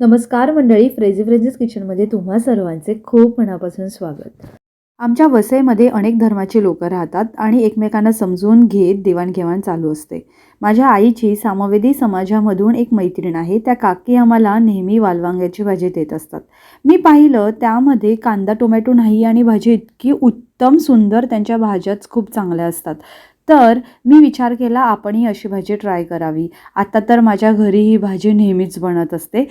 नमस्कार मंडळी फ्रेझी फ्रेझिस किचनमध्ये तुम्हा सर्वांचे खूप मनापासून स्वागत. आमच्या वसईमध्ये अनेक धर्माचे लोक राहतात आणि एकमेकांना समजून घेत देवाणघेवाण चालू असते. माझ्या आईची सामवेदी समाजामधून एक मैत्रीण आहे. त्या काकी आम्हाला नेहमी वालवांग्याची भाजी देत असतात. मी पाहिलं त्यामध्ये कांदा टोमॅटो नाही आणि भाजी इतकी उत्तम सुंदर त्यांच्या भाज्याच खूप चांगल्या असतात. तर मी विचार केला आपणही अशी भाजी ट्राय करावी. आता तर माझ्या घरी ही भाजी नेहमीच बनत असते.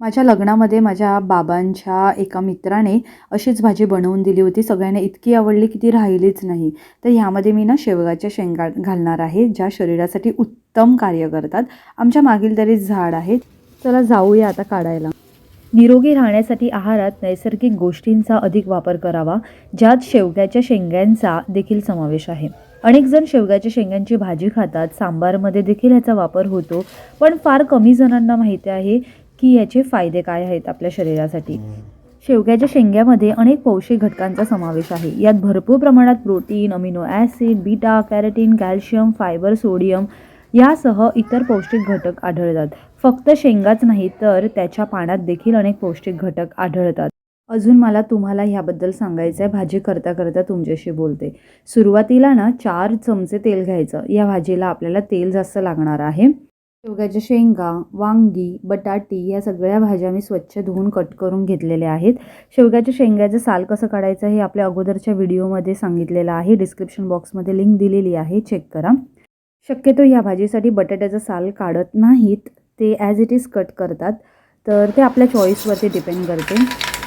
माझ्या लग्नामध्ये माझ्या बाबांच्या एका मित्राने अशीच भाजी बनवून दिली होती. सगळ्यांना इतकी आवडली की ती राहिलीच नाही. तर ह्यामध्ये मी ना शेवगाच्या शेंगा घालणार आहे ज्या शरीरासाठी उत्तम कार्य करतात. आमच्या मागील तरी झाड आहे. चला जाऊया आता काढायला. निरोगी राहण्यासाठी आहारात नैसर्गिक गोष्टींचा अधिक वापर करावा ज्यात शेवग्याच्या शेंग्यांचा देखील समावेश आहे. अनेक जण शेवग्याच्या शेंग्यांची भाजी खातात सांबारमध्ये देखील ह्याचा वापर होतो पण फार कमी जणांना माहिती आहे की याचे फायदे काय आहेत आपल्या शरीरासाठी? शेवग्याच्या शेंग्यामध्ये अनेक पौष्टिक घटकांचा समावेश आहे. यात भरपूर प्रमाणात protein amino acid beta carotene calcium fibre sodium यासह इतर पौष्टिक घटक आढळतात. फक्त शेंगाच नाही तर त्याच्या पाण्यात देखील अनेक पौष्टिक घटक आढळतात. अजून मला तुम्हाला ह्याबद्दल सांगायचं आहे भाजी करता करता तुमच्याशी बोलते. सुरुवातीला ना चार चमचे तेल घ्यायचं. या भाजीला आपल्याला तेल जास्त लागणार आहे. शेवग्याच्या शेंगा वांगी बटाटी या सगळ्या भाज्या मी स्वच्छ धुवून कट करून घेतलेल्या आहेत. शेवग्याच्या शेंग्याचं साल कसं काढायचं हे आपल्या अगोदरच्या व्हिडिओमध्ये सांगितलेलं आहे. डिस्क्रिप्शन बॉक्समध्ये लिंक दिलेली आहे. चेक करा. शक्यतो या भाजीसाठी बटाट्याचं साल काढत नाहीत. ते ॲज इट इज कट करतात. तर ते आपल्या चॉईसवरती डिपेंड करते.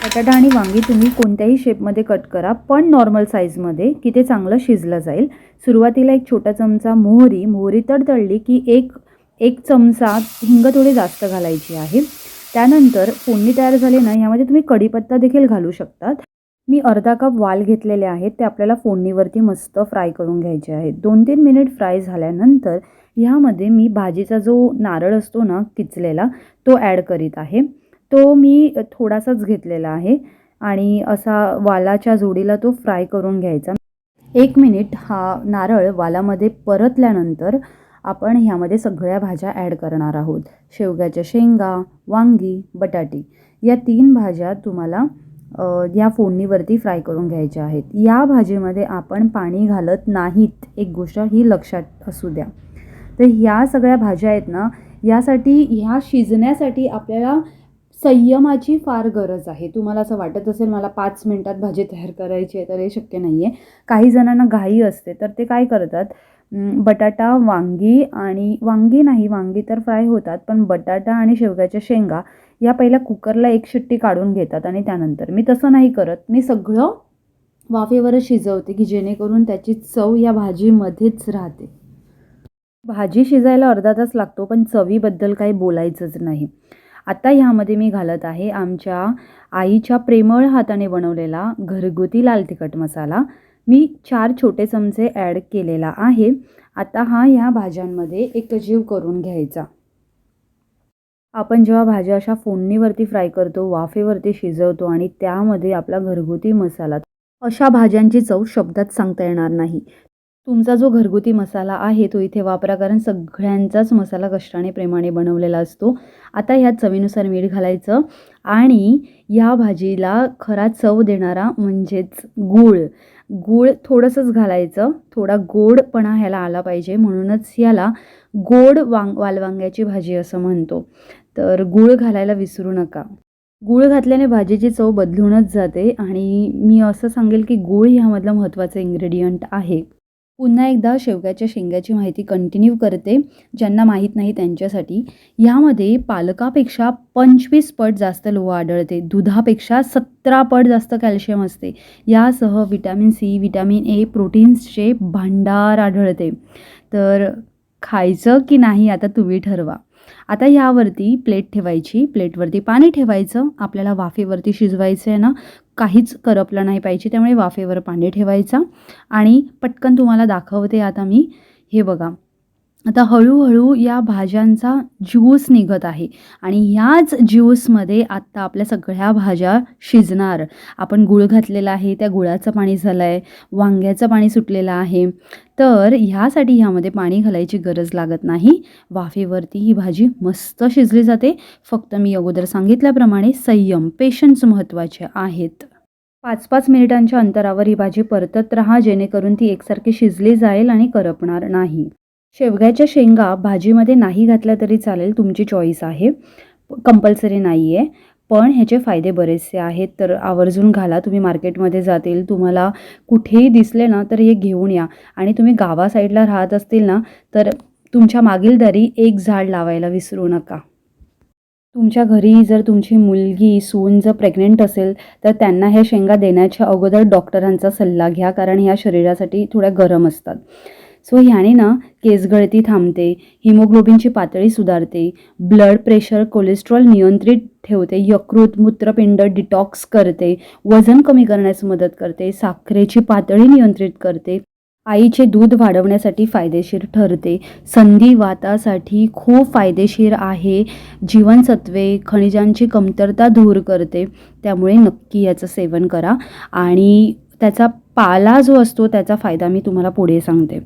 बटाटा आणि वांगी तुम्ही कोणत्याही शेपमध्ये कट करा पण नॉर्मल साईजमध्ये की ते चांगलं शिजलं जाईल. सुरुवातीला एक छोटा चमचा मोहरी. मोहरी तडतडली की एक एक चमचा हिंग थोडी जास्त घालायची आहे. त्यानंतर फोडणी तयार झाली ना यामध्ये तुम्ही कढीपत्ता देखील घालू शकतात. मी अर्धा कप वाल घेतलेले आहेत ते आपल्याला फोडणीवरती मस्त फ्राय करून घ्यायचे आहेत. दोन तीन मिनिट फ्राय झाल्यानंतर ह्यामध्ये मी भाजीचा जो नारळ असतो ना किचलेला तो ॲड करीत आहे. तो मी थोडासाच घेतलेला आहे आणि असा वालाच्या जोडीला तो फ्राय करून घ्यायचा. एक मिनिट हा नारळ वालामध्ये परतल्यानंतर आपण ह्यामध्ये सगळ्या भाज्या ॲड करणार आहोत. शेवग्याच्या शेंगा वांगी बटाटी या तीन भाज्या तुम्हाला या फोडणीवरती फ्राय करून घ्यायच्या आहेत. या भाजीमध्ये आपण पाणी घालत नाहीत. एक गोष्ट ही लक्षात असू द्या. तर ह्या सगळ्या भाज्या आहेत ना यासाठी ह्या शिजण्यासाठी आपल्याला संयमाची फार गरज आहे. तुम्हाला असं वाटत असेल मला पाच मिनटात भाजी तयार करायची आहे तर हे शक्य नाही आहे काही जणांना घाई असते तर ते काय करतात बटाटा वांगी आणि वांगी नाही वांगी तर फ्राय होतात पण बटाटा आणि शेवग्याच्या शेंगा या पहिल्या कुकरला एक शिट्टी काढून घेतात आणि त्यानंतर मी तसं नाही करत. मी सगळं वाफेवरच शिजवते की जेणेकरून त्याची चव या भाजीमध्येच राहते. भाजी शिजायला अर्धा तास लागतो पण चवीबद्दल काही बोलायचंच नाही. आता ह्यामध्ये मी घालत आहे आमच्या आईच्या प्रेमळ हाताने बनवलेला घरगुती लाल तिखट मसाला. मी चार छोटे चमचे ॲड केलेला आहे. आता हा ह्या भाज्यांमध्ये एकजीव करून घ्यायचा. आपण जेव्हा भाज्या अशा फोडणीवरती फ्राय करतो वाफेवरती शिजवतो आणि त्यामध्ये आपला घरगुती मसाला अशा भाज्यांची चव शब्दात सांगता येणार नाही. तुमचा जो घरगुती मसाला आहे तो इथे वापरा कारण सगळ्यांचाच मसाला कष्टाने प्रेमाने बनवलेला असतो. आता ह्यात चवीनुसार मीठ घालायचं आणि या भाजीला खरा चव देणारा म्हणजेच गूळ. गूळ थोडंसंच घालायचं थोडा गोडपणा ह्याला आला पाहिजे म्हणूनच ह्याला गोड वांग वालवांग्याची भाजी असं म्हणतो. तर गूळ घालायला विसरू नका. गूळ घातल्याने भाजीची चव बदलूनच जाते आणि मी असं सांगेल की गूळ ह्यामधलं महत्त्वाचं इन्ग्रेडियंट आहे. पुन्हा एकदा शेवग्याच्या शेंगाची माहिती कंटिन्यू करते ज्यांना माहीत नाही त्यांच्यासाठी. यामध्ये पालकापेक्षा पंचवीस पट जास्त लोह आढळते. दुधापेक्षा सतरा पट जास्त कॅल्शियम असते. यासह विटॅमिन सी विटॅमिन ए प्रोटीन्सचे भांडार आढळते. तर खायचं की नाही आता तुम्ही ठरवा. आता यावरती प्लेट ठेवायची. प्लेटवरती पाणी ठेवायचं. आपल्याला वाफेवरती शिजवायचं आहे ना काहीच करपलं नाही पाहिजे. त्यामुळे वाफेवर पाणी ठेवायचं. आणि पटकन तुम्हाला दाखवते आता मी. हे बघा. आता हळूहळू या भाज्यांचा ज्यूस निघत आहे आणि ह्याच ज्यूसमध्ये आत्ता आपल्या सगळ्या भाज्या शिजणार. आपण गुळ घातलेला आहे त्या गुळाचं पाणी झालं आहे वांग्याचं पाणी सुटलेलं आहे. तर ह्यासाठी ह्यामध्ये पाणी घालायची गरज लागत नाही. वाफेवरती ही भाजी मस्त शिजली जाते. फक्त मी अगोदर सांगितल्याप्रमाणे संयम पेशन्स महत्त्वाचे आहेत. पाच पाच मिनिटांच्या अंतरावर ही भाजी परतत राहा जेणेकरून ती एकसारखी शिजली जाईल आणि करपणार नाही. शेवग्याच्या शेंगा भाजीमध्ये नाही घातल्या तरी चालेल तुमची चॉईस आहे. कंपल्सरी नाही आहे पण ह्याचे फायदे बरेचसे आहेत तर आवर्जून घाला. तुम्ही मार्केटमध्ये जातील तुम्हाला कुठेही दिसले ना तर हे घेऊन या. आणि तुम्ही गावा साईडला राहत असतील ना तर तुमच्या मागील दारी एक झाड लावायला विसरू नका. तुमच्या घरी जर तुमची मुलगी सून जर प्रेग्नेंट असेल तर त्यांना ह्या शेंगा देण्याच्या अगोदर डॉक्टरांचा सल्ला घ्या कारण ह्या शरीरासाठी थोड्या गरम असतात. सो ह्याने ना केसगळती थांबते हिमोग्लोबिनची पातळी सुधारते ब्लड प्रेशर कोलेस्ट्रॉल नियंत्रित ठेवते यकृत मूत्रपिंड डिटॉक्स करते वजन कमी करण्यास मदत करते साखरेची पातळी नियंत्रित करते आईचे दूध वाढवण्यासाठी फायदेशीर ठरते संधिवातासाठी खूप फायदेशीर आहे जीवनसत्वे खनिजांची कमतरता दूर करते त्यामुळे नक्की याचं सेवन करा आणि त्याचा पाला जो असतो त्याचा फायदा मी तुम्हाला पुढे सांगते.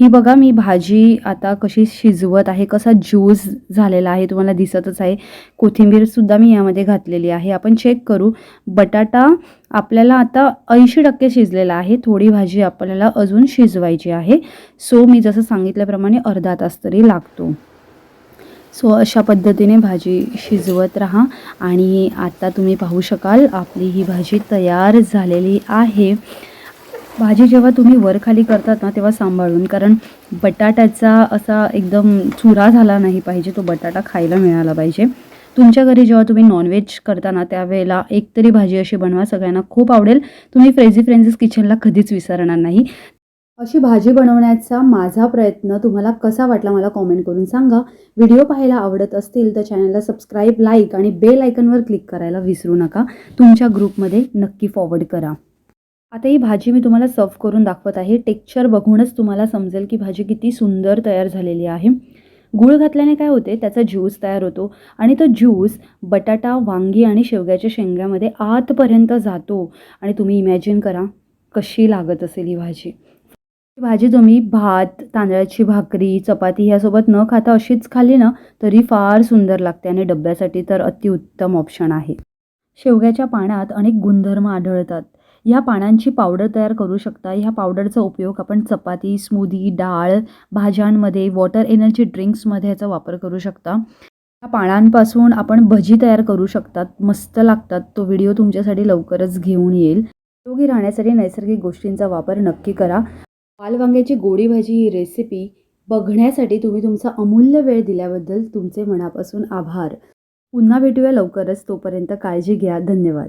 ही बघा मी भाजी आता कशी शिजवत आहे कसा ज्यूस झालेला आहे तुम्हाला दिसतच आहे. कोथिंबीरसुद्धा मी यामध्ये घातलेली आहे. आपण चेक करू. बटाटा आपल्याला आता ऐंशी टक्के शिजलेला आहे. थोडी भाजी आपल्याला अजून शिजवायची आहे. सो मी जसं सांगितल्याप्रमाणे अर्धा तास तरी लागतो. सो अशा पद्धतीने भाजी शिजवत राहा. आणि आता तुम्ही पाहू शकाल आपली ही भाजी तयार झालेली आहे. भाजी जेव्हा तुम्ही वर खाली करतात ना तेव्हा सांभाळून. कारण बटाट्याचा असा एकदम चुरा झाला नाही पाहिजे तो बटाटा खायला मिळाला पाहिजे. तुमच्या घरी जेव्हा तुम्ही नॉनव्हेज करताना त्यावेळेला एकतरी भाजी अशी बनवा सगळ्यांना खूप आवडेल. तुम्ही फ्रेझी फ्रेंझीस किचनला कधीच विसरणार नाही. अशी भाजी बनवण्याचा माझा प्रयत्न तुम्हाला कसा वाटला मला कॉमेंट करून सांगा. व्हिडिओ पाहायला आवडत असतील तर चॅनलला सबस्क्राईब लाईक आणि बेल आयकनवर क्लिक करायला विसरू नका. तुमच्या ग्रुपमध्ये नक्की फॉरवर्ड करा. आता ही भाजी मी तुम्हाला सर्व करून दाखवत आहे. टेक्स्चर बघूनच तुम्हाला समजेल की भाजी किती सुंदर तयार झालेली आहे. गूळ घातल्याने काय होते? त्याचा ज्यूस तयार होतो आणि तो ज्यूस बटाटा वांगी आणि शेवग्याच्या शेंग्यामध्ये आतपर्यंत जातो आणि तुम्ही इमॅजिन करा कशी लागत असेल ही भाजी. ही भाजी तुम्ही भात तांदळाची भाकरी चपाती ह्यासोबत न खाता अशीच खाल्ली ना तरी फार सुंदर लागते आणि डब्यासाठी तर अतिउत्तम ऑप्शन आहे. शेवग्याच्या पाण्यात अनेक गुणधर्म आढळतात. ह्या पानांची पावडर तयार करू शकता. ह्या पावडरचा उपयोग आपण चपाती स्मूदी डाळ भाज्यांमध्ये वॉटर एनर्जी ड्रिंक्समध्ये याचा वापर करू शकता. ह्या पानांपासून आपण भजी तयार करू शकतात. मस्त लागतात. तो व्हिडिओ तुमच्यासाठी लवकरच घेऊन येईल. योगी राहण्यासाठी नैसर्गिक गोष्टींचा वापर नक्की करा. पालवांग्याची गोडी भाजी ही रेसिपी बघण्यासाठी तुम्ही तुमचा अमूल्य वेळ दिल्याबद्दल तुमचे मनापासून आभार. पुन्हा भेटूया लवकरच. तोपर्यंत काळजी घ्या. धन्यवाद.